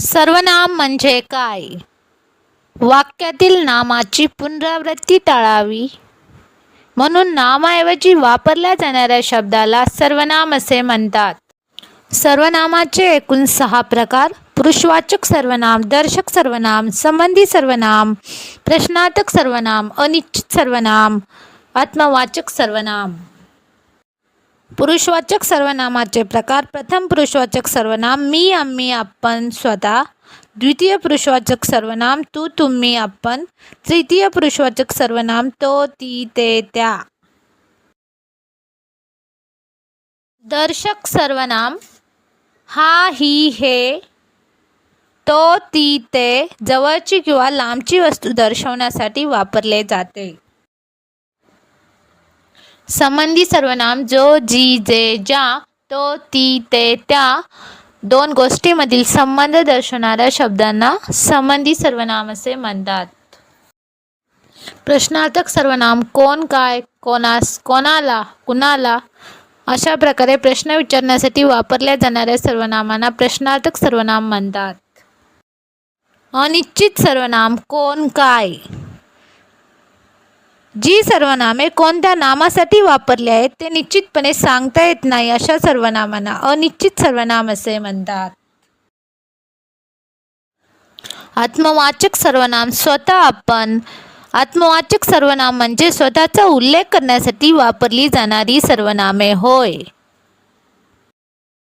सर्वनाम म्हणजे काय? वाक्यातील नामाची पुनरावृत्ती टाळावी. म्हणून नामाऐवजी वापरल्या जाणाऱ्या शब्दाला सर्वनाम असे म्हणतात. सर्वनामाचे एकूण सहा प्रकार पुरुषवाचक सर्वनाम दर्शक सर्वनाम संबंधी सर्वनाम प्रश्नार्थक सर्वनाम अनिश्चित सर्वनाम आत्मवाचक सर्वनाम. पुरुषवाचक सर्वनामाचे प्रकार. प्रथम पुरुषवाचक सर्वनाम मी आम्ही आपण स्वतः. द्वितीय पुरुषवाचक सर्वनाम तू तुम्ही आपण तृतीय पुरुषवाचक सर्वनाम तो ती ते त्या. दर्शक सर्वनाम हा ही हे. तो ती ते. जवळची किंवा लांबची वस्तू दर्शवण्यासाठी वापरले जाते. संबंधी सर्वनाम जो जी जे ज्या तो ती ते त्या दोन गोष्टीमधील संबंध दर्शवणाऱ्या शब्दांना संबंधी सर्वनाम असे म्हणतात. प्रश्नार्थक सर्वनाम कोण काय कोणास कोणाला कुणाला अशा प्रकारे प्रश्न विचारण्यासाठी वापरल्या जाणाऱ्या सर्वनामांना प्रश्नार्थक सर्वनाम म्हणतात. अनिश्चित सर्वनाम कोण काय? जी सर्वनामे कोणत्या नामासाठी वापरली आहेत ते निश्चितपणे सांगता येत नाही अशा सर्वनामांना. अनिश्चित सर्वनाम असे म्हणतात. आत्मवाचक सर्वनाम स्वतः आपण. आत्मवाचक सर्वनाम म्हणजे स्वतःचा उल्लेख करण्यासाठी वापरली जाणारी सर्वनामे. होय.